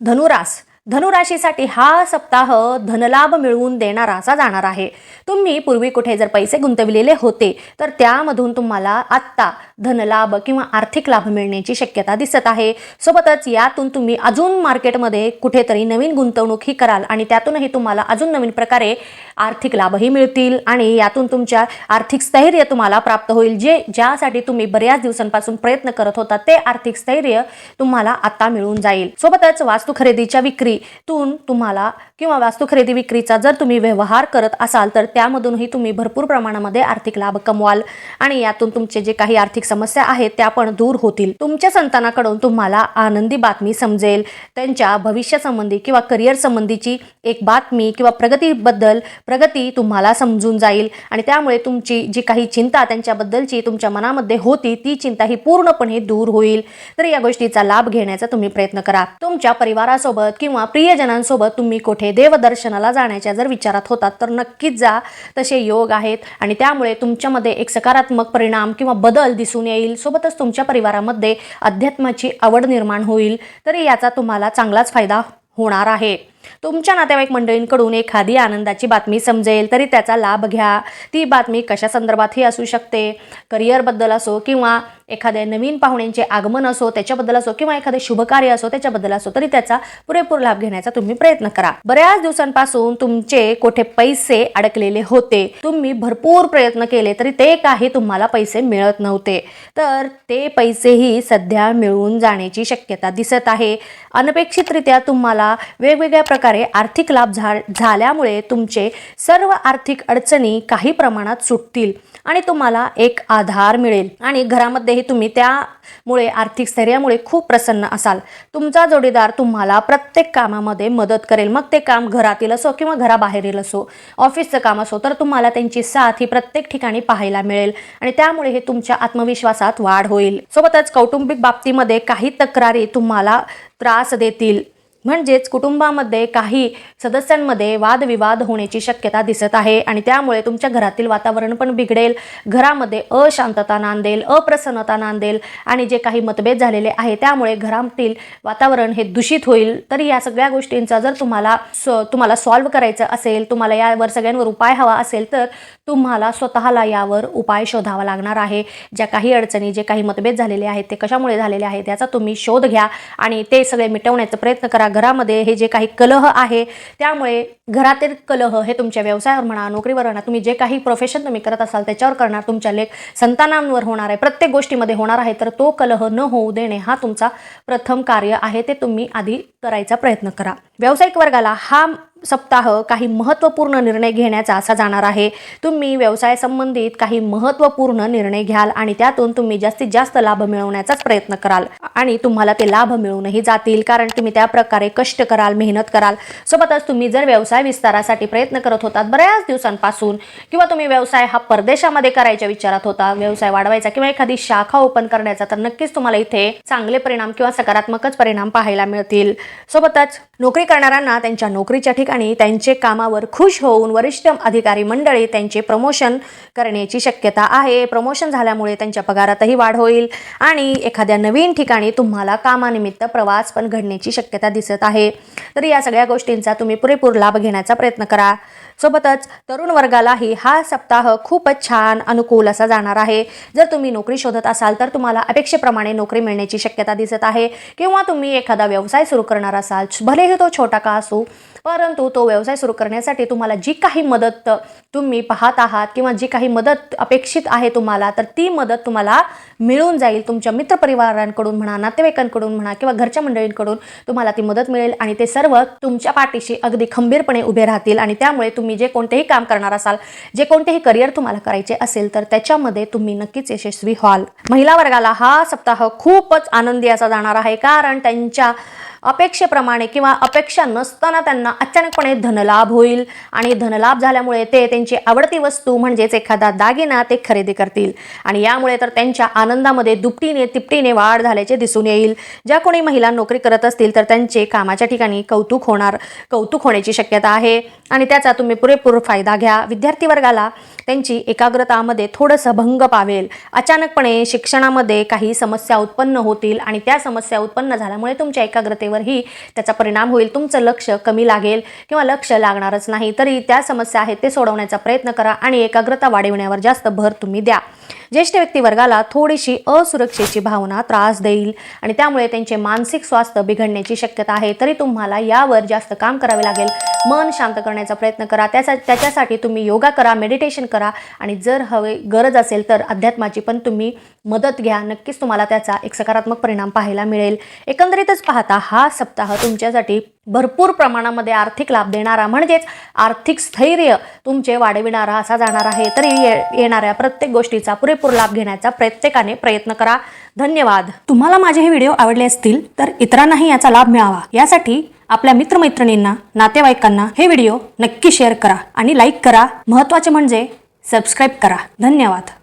धनुरास. धनुराशीसाठी हा सप्ताह धनलाभ मिळवून देणारा असा जाणार आहे. तुम्ही पूर्वी कुठे जर पैसे गुंतविलेले होते तर त्यामधून तुम्हाला आत्ता धनलाभ किंवा आर्थिक लाभ मिळण्याची शक्यता दिसत आहे. सोबतच यातून तुम्ही अजून मार्केटमध्ये कुठेतरी नवीन गुंतवणूक ही कराल आणि त्यातूनही तुम्हाला अजून नवीन प्रकारे आर्थिक लाभही मिळतील आणि यातून तुमच्या आर्थिक स्थैर्य तुम्हाला प्राप्त होईल. जे ज्यासाठी तुम्ही बऱ्याच दिवसांपासून प्रयत्न करत होता ते आर्थिक स्थैर्य तुम्हाला आता मिळून जाईल. सोबतच वास्तू खरेदीच्या विक्रीतून तुम्हाला किंवा वास्तू खरेदी विक्रीचा जर तुम्ही व्यवहार करत असाल तर त्यामधूनही तुम्ही भरपूर प्रमाणामध्ये आर्थिक लाभ कमवाल आणि यातून तुमचे जे काही आर्थिक समस्या आहेत त्या पण दूर होतील. तुमच्या संतानाकडून तुम्हाला आनंदी बातमी समजेल. त्यांच्या भविष्यासंबंधी किंवा करिअर संबंधीची एक बातमी किंवा प्रगतीबद्दल प्रगती तुम्हाला समजून जाईल. आणि त्यामुळे तुमची जी काही चिंता त्यांच्याबद्दलची तुमच्या मनामध्ये होती ती चिंता ही पूर्णपणे दूर होईल. तर या गोष्टीचा लाभ घेण्याचा तुम्ही प्रयत्न करा. तुमच्या परिवारासोबत किंवा प्रियजनांसोबत तुम्ही कुठे देवदर्शनाला जाण्याच्या जर विचारात होतात तर नक्कीच जा. तसे योग आहेत आणि त्यामुळे तुमच्यामध्ये एक सकारात्मक परिणाम किंवा बदल दिसून येईल. सोबतच तुमच्या परिवारामध्ये अध्यात्माची आवड निर्माण होईल. तरी याचा तुम्हाला चांगलाच फायदा होणार आहे. तुमच्या नातेवाईक मंडळींकडून एखादी आनंदाची बातमी समजेल तरी त्याचा लाभ घ्या. ती बातमी कशा संदर्भातही असू शकते. करिअरबद्दल असो किंवा एखाद्या नवीन पाहुण्यांचे आगमन असो त्याच्याबद्दल असो किंवा एखादे शुभकार्य असो त्याच्याबद्दल असो तरी त्याचा पुरेपूर लाभ घेण्याचा तुम्ही प्रयत्न करा. बऱ्याच दिवसांपासून तुमचे कोठे पैसे अडकलेले होते. तुम्ही भरपूर प्रयत्न केले तरी ते काही तुम्हाला पैसे मिळत नव्हते. तर ते पैसेही सध्या मिळून जाण्याची शक्यता दिसत आहे. अनपेक्षितरित्या तुम्हाला वेगवेगळ्या प्रकारे आर्थिक लाभ झा झाल्यामुळे तुमचे सर्व आर्थिक अडचणी काही प्रमाणात सुटतील आणि तुम्हाला एक आधार मिळेल. आणि घरामध्येही तुम्ही त्यामुळे आर्थिक स्थैर्यामुळे खूप प्रसन्न असाल. तुमचा जोडीदार तुम्हाला प्रत्येक कामामध्ये मदत करेल. मग ते काम घरातील असो किंवा घराबाहेरील असो ऑफिसचं काम असो तर तुम्हाला त्यांची साथ ही प्रत्येक ठिकाणी पाहायला मिळेल आणि त्यामुळे हे तुमच्या आत्मविश्वासात वाढ होईल. सोबतच कौटुंबिक बाबतीमध्ये काही तक्रारी तुम्हाला त्रास देतील. म्हणजेच कुटुंबामध्ये काही सदस्यांमध्ये वादविवाद होण्याची शक्यता दिसत आहे आणि त्यामुळे तुमच्या घरातील वातावरण पण बिघडेल घरामध्ये अशांतता नांदेल अप्रसन्नता नांदेल आणि जे काही मतभेद झालेले आहे त्यामुळे घरातील वातावरण हे दूषित होईल. तरी या सगळ्या गोष्टींचा जर तुम्हाला स तुम्हाला सॉल्व्ह करायचं असेल तुम्हाला यावर सगळ्यांवर उपाय हवा असेल तर तुम्हाला स्वतःला यावर उपाय शोधावा लागणार आहे. ज्या काही अडचणी जे काही मतभेद झालेले आहेत ते कशामुळे झालेले आहेत याचा तुम्ही शोध घ्या आणि ते सगळे मिटवण्याचा प्रयत्न करा. घरामध्ये हे जे काही कलह आहे त्यामुळे घरातील कलह हे तुमच्या व्यवसायावर म्हणा नोकरीवर म्हणा तुम्ही जे काही प्रोफेशन तुम्ही करत असाल त्याच्यावर करणार तुमच्या लेख संतानांवर होणार आहे प्रत्येक गोष्टीमध्ये होणार आहे तर तो कलह न होऊ देणे हा तुमचा प्रथम कार्य आहे ते तुम्ही आधी करायचा प्रयत्न करा. व्यावसायिक वर्गाला हा सप्ताह काही महत्त्वपूर्ण निर्णय घेण्याचा असा जाणार आहे. तुम्ही व्यवसाय संबंधित काही महत्त्वपूर्ण निर्णय घ्याल आणि त्यातून तुम्ही जास्तीत जास्त लाभ मिळवण्याचाच प्रयत्न कराल. आणि तुम्हाला ते लाभ मिळूनही जातील कारण तुम्ही त्या प्रकारे कष्ट कराल मेहनत कराल. सोबतच तुम्ही जर व्यवसाय विस्तारासाठी प्रयत्न करत होतात बऱ्याच दिवसांपासून किंवा तुम्ही व्यवसाय हा परदेशामध्ये करायच्या विचारात होता व्यवसाय वाढवायचा किंवा एखादी शाखा ओपन करण्याचा तर नक्कीच तुम्हाला इथे चांगले परिणाम किंवा सकारात्मकच परिणाम पाहायला मिळतील. सोबतच नोकरी करणाऱ्यांना त्यांच्या नोकरीच्या ठिकाणी ठिकाणी त्यांचे कामावर खुश होऊन वरिष्ठ अधिकारी मंडळी त्यांचे प्रमोशन करण्याची शक्यता आहे. प्रमोशन झाल्यामुळे त्यांच्या पगारातही वाढ होईल आणि एखाद्या नवीन ठिकाणी तुम्हाला कामानिमित्त प्रवास पण घडण्याची शक्यता दिसत आहे. तर या सगळ्या गोष्टींचा तुम्ही पुरेपूर लाभ घेण्याचा प्रयत्न करा. सोबतच तरुण वर्गालाही हा सप्ताह खूपच छान अनुकूल असा जाणार आहे. जर तुम्ही नोकरी शोधत असाल तर तुम्हाला अपेक्षेप्रमाणे नोकरी मिळण्याची शक्यता दिसत आहे. किंवा तुम्ही एखादा व्यवसाय सुरू करणार असाल भलेही तो छोटा का असो परंतु तो व्यवसाय सुरू करण्यासाठी तुम्हाला जी काही मदत तुम्ही पाहत आहात किंवा जी काही मदत अपेक्षित आहे तुम्हाला तर ती मदत तुम्हाला मिळून जाईल. तुमच्या मित्रपरिवारांकडून म्हणा नातेवाईकांकडून म्हणा किंवा घरच्या मंडळींकडून तुम्हाला ती मदत मिळेल आणि ते सर्व तुमच्या पाठीशी अगदी खंबीरपणे उभे राहतील आणि त्यामुळे तुम्ही तुम्ही जे कोणतेही काम करणार असाल जे कोणतेही करिअर तुम्हाला करायचे असेल तर त्याच्यामध्ये तुम्ही नक्कीच यशस्वी व्हाल. महिला वर्गाला हा सप्ताह खूपच आनंदी असा जाणार आहे कारण त्यांच्या अपेक्षेप्रमाणे किंवा अपेक्षा नसताना त्यांना अचानकपणे धनलाभ होईल. आणि धनलाभ झाल्यामुळे ते त्यांची आवडती वस्तू म्हणजेच एखादा दागिना ते खरेदी करतील. आणि यामुळे तर त्यांच्या आनंदामध्ये दुपटीने तिपटीने वाढ झाल्याचे दिसून येईल. ज्या कोणी महिला नोकरी करत असतील तर त्यांचे कामाच्या ठिकाणी कौतुक होणार कौतुक होण्याची शक्यता आहे. आणि त्याचा तुम्ही पुरेपूर फायदा घ्या. विद्यार्थी वर्गाला त्यांची एकाग्रतामध्ये थोडंसं भंग पावेल. अचानकपणे शिक्षणामध्ये काही समस्या उत्पन्न होतील आणि त्या समस्या उत्पन्न झाल्यामुळे तुमच्या एकाग्रते क्षमतेवरही त्याचा परिणाम होईल. तुमचं लक्ष कमी लागेल किंवा लक्ष लागणारच नाही. तरी त्या समस्या आहेत ते सोडवण्याचा प्रयत्न करा आणि एकाग्रता वाढविण्यावर जास्त भर तुम्ही द्या. ज्येष्ठ व्यक्ती वर्गाला थोडीशी असुरक्षेची भावना त्रास देईल आणि त्यामुळे त्यांचे मानसिक स्वास्थ्य बिघडण्याची शक्यता आहे. तरी तुम्हाला यावर जास्त काम करावे लागेल. मन शांत करण्याचा प्रयत्न करा. त्याचा त्याच्यासाठी तुम्ही योगा करा मेडिटेशन करा आणि जर हवे गरज असेल तर अध्यात्माची पण तुम्ही मदत घ्या. नक्कीच तुम्हाला त्याचा एक सकारात्मक परिणाम पाहायला मिळेल. एकंदरीतच पाहता हा हा सप्ताह तुमच्यासाठी भरपूर प्रमाणामध्ये आर्थिक लाभ देणारा म्हणजेच आर्थिक स्थैर्य तुमचे वाढविणारा असा जाणार आहे. तरी ये- येणाऱ्या प्रत्येक गोष्टीचा पुरेपूर लाभ घेण्याचा प्रत्येकाने प्रयत्न करा. धन्यवाद. तुम्हाला माझे हे व्हिडिओ आवडले असतील तर इतरांनाही याचा लाभ मिळावा. यासाठी आपल्या मित्रमैत्रिणींना नातेवाईकांना हे व्हिडिओ नक्की शेअर करा आणि लाईक करा. महत्त्वाचे म्हणजे सबस्क्राईब करा. धन्यवाद.